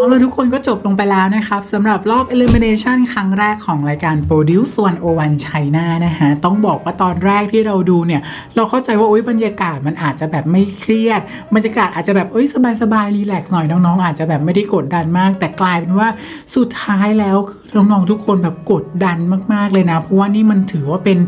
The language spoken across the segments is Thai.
เอาละทุกคนก็จบลงไปแล้วนะครับสำหรับรอบ elimination ครั้งแรกของรายการ Produce ส่วน O1 China นะฮะ ต้องบอกว่าตอนแรกที่เราดูเนี่ย เราเข้าใจว่าโอ๊ยบรรยากาศมันอาจจะแบบไม่เครียด บรรยากาศอาจจะแบบเอ้ยสบายๆรีแลกซ์หน่อยน้องๆ อาจจะแบบไม่ได้กดดันมาก แต่กลายเป็นว่าสุดท้ายแล้วคือน้องๆทุกคนแบบกดดันมากๆเลยนะ เพราะว่านี่มันถือว่าเป็น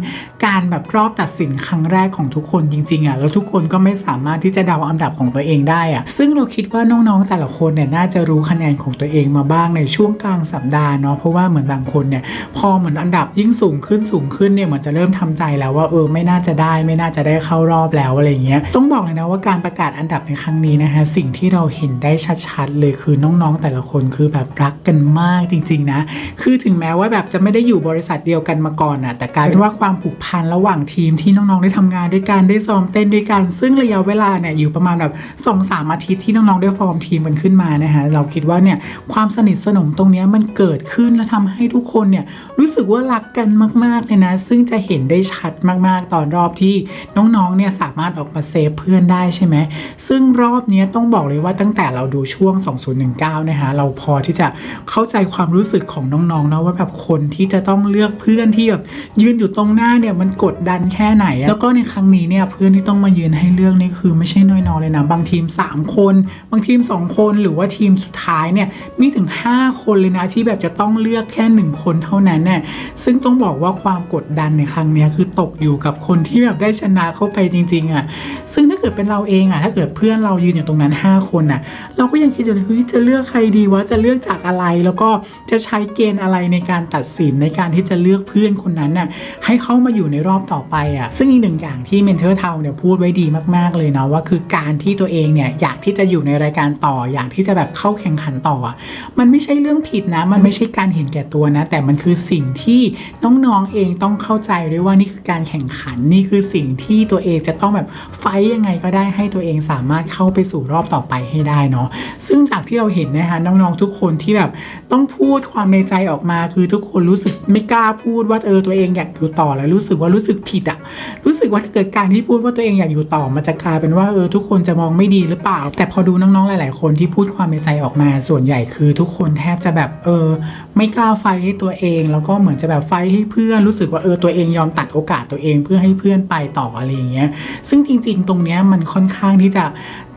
การแบบรอบตัดสินครั้งแรกของทุกคนจริงๆอะแล้วทุกคนก็ไม่สามารถที่จะเดาอันดับของตัวเองได้อะซึ่งเราคิดว่าน้องๆแต่ละคนเนี่ยน่าจะรู้คะแนนของตัวเองมาบ้างในช่วงกลางสัปดาห์เนาะเพราะว่าเหมือนบางคนเนี่ยพอเหมือนอันดับยิ่งสูงขึ้นสูงขึ้นเนี่ยเหมือนจะเริ่มทำใจแล้วว่าเออไม่น่าจะได้ไม่น่าจะได้เข้ารอบแล้วอะไรเงี้ยต้องบอกเลยนะว่าการประกาศอันดับในครั้งนี้นะคะสิ่งที่เราเห็นได้ชัดๆเลยคือน้องๆแต่ละคนคือแบบรักกันมากจริง ๆนะ คือถึงแม้ว่าแบบจะไม่ได้อยู่บริษัทเดียวกันมาก่อนอะแต่กลายเป็นว่าความผูกพันระหว่างทีมที่น้องๆได้ทำงานด้วยกันได้ซ้อมเต้นด้วยกันซึ่งระยะเวลาเนี่ยอยู่ประมาณแบบสองสามอาทิตย์ที่น้องๆได้ฟอร์มทีมกันขึ้นมานะคะเราคิดว่าเนี่ยความสนิทสนมตรงนี้มันเกิดขึ้นและทำให้ทุกคนเนี่ยรู้สึกว่ารักกันมากๆเลยนะ ซึ่งจะเห็นได้ชัดมากๆตอนรอบที่น้องๆเนี่ยสามารถออกมาเซฟเพื่อนได้ใช่ไหมซึ่งรอบนี้ต้องบอกเลยว่าตั้งแต่เราดูช่วง 2019 นะคะเราพอที่จะเข้าใจความรู้สึกของน้องๆนะว่าแบบคนที่จะต้องเลือกเพื่อนที่แบบยืนอยู่ตรงหน้าเนี่ยมันกดดันแค่ไหน แล้วก็ในครั้งนี้เนี่ยเพื่อนที่ต้องมายืนให้เลือกนี่คือไม่ใช่น้อยๆเลยนะบางทีม 3 คน บางทีม 2 คนหรือว่าทีมสุดท้ายเนี่ยมีถึง 5 คนเลยนะที่แบบจะต้องเลือกแค่ 1 คนเท่านั้นเนี่ยซึ่งต้องบอกว่าความกดดันในครั้งนี้คือตกอยู่กับคนที่แบบได้ชนะเข้าไปจริง ๆอะ่ะซึ่งถ้าเกิดเป็นเราเองอะ่ะถ้าเกิดเพื่อนเรายืนอยู่ตรงนั้น 5 คนอะเราก็ยังคิดอยู่เลยเฮ้ยจะเลือกใครดีวะจะเลือกจากอะไรแล้วก็จะใช้เกณฑ์อะไรในการตัดสินในการที่จะเลือกเพื่อนคนนั้นน่ะให้เข้ามาอยู่ในรอบต่อไปอะซึ่งอีกหนึ่งอย่างที่เมนเทอร์เทาเนี่ยพูดไว้ดีมากๆเลยนะว่าคือการที่ตัวเองเนี่ยอยากที่จะอยู่ในรายการต่ออยากที่จะแบบเข้าแข่งขันต่ออะมันไม่ใช่เรื่องผิดนะ มันไม่ใช่การเห็นแก่ตัวนะ แต่มันคือสิ่งที่น้องๆเองต้องเข้าใจด้วยว่านี่คือการแข่งขันนี่คือสิ่งที่ตัวเองจะต้องแบบไฟยังไงก็ได้ให้ตัวเองสามารถเข้าไปสู่รอบต่อไปให้ได้เนาะซึ่งจากที่เราเห็นนะคะน้องๆทุกคนที่แบบต้องพูดความในใจออกมา คือทุกคนรู้สึกไม่กล้าพูดว่าเออตัวเองอยากอยู่ต่อแล้วรู้สึกว่ารู้สึกผิดอะรู้สึกว่าถ้าเกิดการที่พูดว่าตัวเองอยากอยู่ต่อมันจะกลายเป็นว่าเออทุกคนจะมองไม่ดีหรือเปล่า แต่พอดูน้องๆหลาย ๆ คนที่พูดความในใจออกมาส่วนใหญ่คือทุกคนแทบจะแบบเออ ไม่กล้าไฟให้ตัวเอง แล้วก็เหมือนจะแบบไฟให้เพื่อนรู้สึกว่าเออตัวเองยอมตัดโอกาสตัวเองเพื่อให้เพื่อนไปต่ออะไรอย่างเงี้ยซึ่งจริง ๆ ตรงเนี้ยมันค่อนข้างที่จะ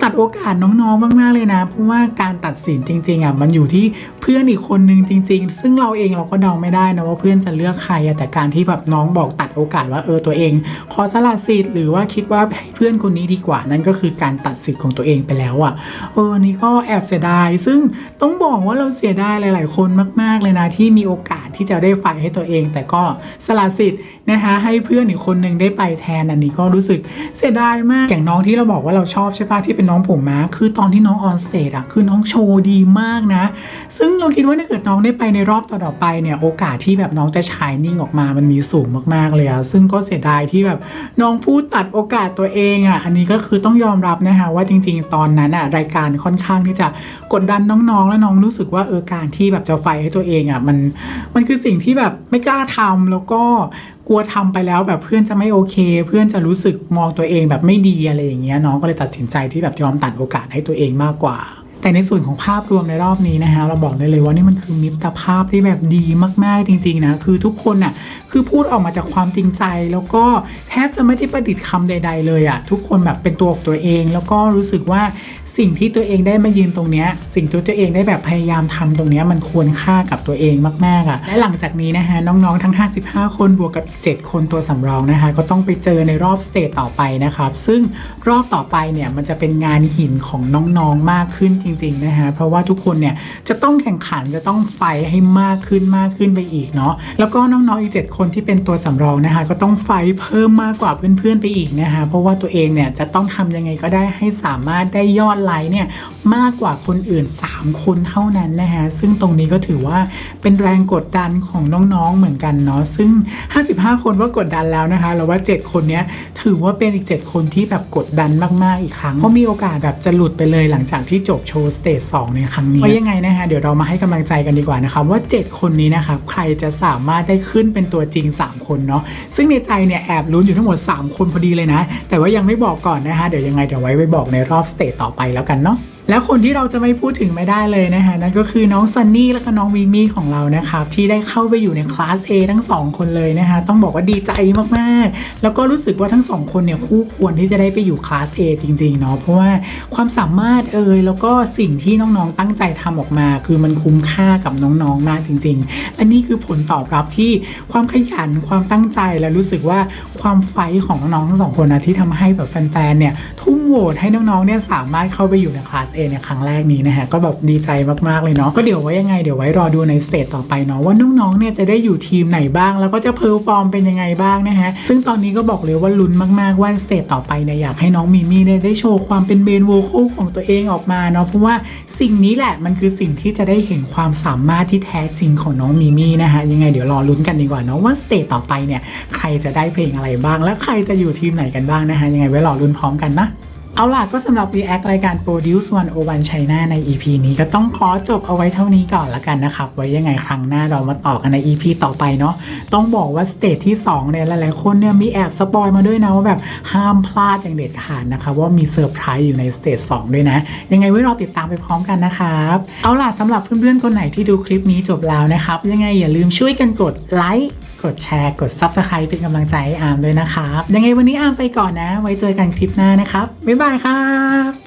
ตัดโอกาสน้องๆมากๆเลยนะเพราะว่าการตัดสินจริงๆอะมันอยู่ที่เพื่อนอีกคนนึงจริง ๆ ซึ่งเราเองเราก็เดาไม่ได้นะว่าเพื่อนจะเลือกใครแต่การที่แบบน้องบอกตัดโอกาสว่าเออตัวเอง ขอสละสิทธิ์หรือว่าคิดว่าให้เพื่อนคนนี้ดีกว่านั่นก็คือการตัดสิทธิ์ของตัวเองไปแล้วอะเออนนี้ก็แอบเสียดายซึ่งต้องบอกว่าเราเสียดายหลาย ๆ คนมาก ๆ เลยนะที่มีโอกาสที่จะได้ไฟให้ตัวเอง แต่ก็สละสิทธิ์ นะคะให้เพื่อนอีกคนนึงได้ไปแทนอันนี้ก็รู้สึกเสียดายมากอย่างน้องที่เราบอกว่าเราชอบใช่ปะที่เป็นน้องผมม้าคือตอนที่น้องออนสเตจอะคือน้องโชว์ดีมากนะ ซึ่งเราคิดว่าถ้าเกิดน้องได้ไปในรอบต่อๆไปเนี่ยโอกาสที่แบบน้องจะชายนิ่งออกมามันมีสูงมากๆเลยอะซึ่งก็เสียดายที่แบบน้องพูดตัดโอกาสตัวเองอะอันนี้ก็คือต้องยอมรับนะคะว่าจริง ๆ ตอนนั้นอะรายการค่อนข้างที่จะกดดันน้องๆ แล้วน้องรู้สึกว่าเออการที่แบบจะไฟให้ตัวเองอะมันมันคือสิ่งที่แบบไม่กล้าทำแล้วก็ กลัวทำไปแล้วแบบเพื่อนจะไม่โอเค เพื่อนจะรู้สึกมองตัวเองแบบไม่ดีอะไรอย่างเงี้ยน้องก็เลยตัดสินใจที่แบบยอมตัดโอกาสให้ตัวเองมากกว่า แต่ในส่วนของภาพรวมในรอบนี้นะคะเราบอกได้เลยว่านี่มันคือมิตรภาพที่แบบดีมากๆจริงๆนะคือทุกคนน่ะ คือพูดออกมาจากความจริงใจ แล้วก็แทบจะไม่ได้ประดิษฐ์คำใด ๆ เลยอะ่ะทุกคนแบบเป็นตัวของตัวเอง แล้วก็รู้สึกว่าสิ่งที่ตัวเองได้มายืนตรงเนี้ยสิ่งที่ตัวเองได้แบบพยายามทำตรงเนี้ยมันควรค่ากับตัวเองมากๆอะ่ะและหลังจากนี้นะคะน้องๆทั้ง 55 คนบวกกับอีก7คนตัวสำรองนะคะ ก็ต้องไปเจอในรอบสเตจต่อไปนะครับ ซึ่งรอบต่อไปเนี่ยมันจะเป็นงานหินของน้องๆมากขึ้นจริงๆนะคะเพราะว่าทุกคนเนี่ยจะต้องแข่งขันจะต้องไฟให้มากขึ้นมากขึ้นไปอีกเนาะแล้วก็น้องๆอีก 7 คนที่เป็นตัวสำรองนะคะ ก็ต้องไฟเพิ่มมากกว่าเพื่อนๆไปอีกนะคะ เพราะว่าตัวเองเนี่ยจะต้องทำยังไงก็ได้ให้สามารถได้ยอดไลค์เนี่ยมากกว่าคนอื่น 3 คนเท่านั้นนะคะซึ่งตรงนี้ก็ถือว่าเป็นแรงกดดันของน้องๆเหมือนกันเนาะซึ่ง 55 คนว่ากดดันแล้วนะคะแล้วว่า 7 คนเนี้ยถือว่าเป็นอีก 7 คนที่แบบกดดันมากๆอีกครั้งเพราะมีโอกาสแบบจะหลุดไปเลยหลังจากที่จบโชว์สเตจ2ในครั้งนี้ว่ายังไงนะคะเดี๋ยวเรามาให้กำลังใจกันดีกว่านะคะว่า 7 คนนี้นะคะใครจะสามารถได้ขึ้นเป็นตัวจริง 3 คนเนาะซึ่งในใจเนี่ยแอบลุ้นอยู่ทั้งหมด 3 คนพอดีเลยนะ แต่ว่ายังไม่บอกก่อนนะคะเดี๋ยวยังไงเดี๋ยวไว้ไปบอกในรอบสเตจต่อไปแล้วกันเนาะ แล้วคนที่เราจะไม่พูดถึงไม่ได้เลยนะคะนั่นก็คือน้องซันนี่และก็น้องวิมี่ของเรานะครับที่ได้เข้าไปอยู่ในคลาส A ทั้งสองคนเลยนะคะต้องบอกว่าดีใจมากๆ แล้วก็รู้สึกว่าทั้งสองคนเนี่ยคู่ควรที่จะได้ไปอยู่คลาส A จริงๆเนาะเพราะว่าความสามารถเอ่ยแล้วก็สิ่งที่น้องๆตั้งใจทำออกมา คือมันคุ้มค่ากับน้องๆมากจริง ๆ และนี่คือผลตอบรับที่ความขยันความตั้งใจและรู้สึกว่าความไฟของน้องๆทั้งสองคนนะที่ทำให้แบบแฟนๆเนี่ยทุ่มโหวตให้น้องๆเนี่ยสามารถเข้าไปอยู่ในคลาส A ในครั้งแรกนี้นะฮะก็แบบดีใจมากๆเลยเนาะก็เดี๋ยวไว้ยังไงเดี๋ยวไว้รอดูในสเตจต่อไปเนาะว่าน้องๆเนี่ยจะได้อยู่ทีมไหนบ้าง แล้วก็จะเพอร์ฟอร์มเป็นยังไงบ้างนะฮะซึ่งตอนนี้ก็บอกเลยว่าลุ้นมากๆว่าสเตจต่อไปเนี่ยอยากให้น้องมิมี่เนี่ยได้โชว์ความเป็นเมนโวคอลของตัวเองออกมาเนาะเพราะว่าสิ่งนี้แหละมันคือสิ่งที่จะได้เห็นความสามารถที่แท้จริงของน้องมิมี่นะฮะยังไงเดี๋ยวรอลุ้นกันดีกว่าเนาะว่าสเตจต่อไปเนี่ยใครจะได้เพลงอะไรบ้าง และใครจะอยู่ทีมไหนกันบ้างนะฮะยังไงไว้รอลุ้นพร้อมกันนะ เอาล่ะก็สำหรับ React รายการ Produce 101 China ใน EP นี้ก็ต้องขอจบเอาไว้เท่านี้ก่อนละกันนะครับ ไว้ยังไงครั้งหน้าเรามาต่อกันใน EP ต่อไปเนาะต้องบอกว่าสเตจที่ 2 เนี่ย หลายๆ คนเนี่ย มีแอบสปอยมาด้วยนะ ว่าแบบห้ามพลาดอย่างเด็ดขาดนะคะว่ามีเซอร์ไพรส์อยู่ในสเตจ2ด้วยนะ ยังไงไว้รอติดตามไปพร้อมกันนะครับ เอาล่ะสำหรับเพื่อนๆคนไหนที่ดูคลิปนี้จบแล้วนะครับยังไงอย่าลืมช่วยกันกดไลค์กดแชร์ กด Subscribe เป็นกำลังใจอาร์มด้วยนะครับ ยังไงวันนี้อาร์มไปก่อนนะ ไว้เจอกันคลิปหน้านะครับ บ๊ายบายครับ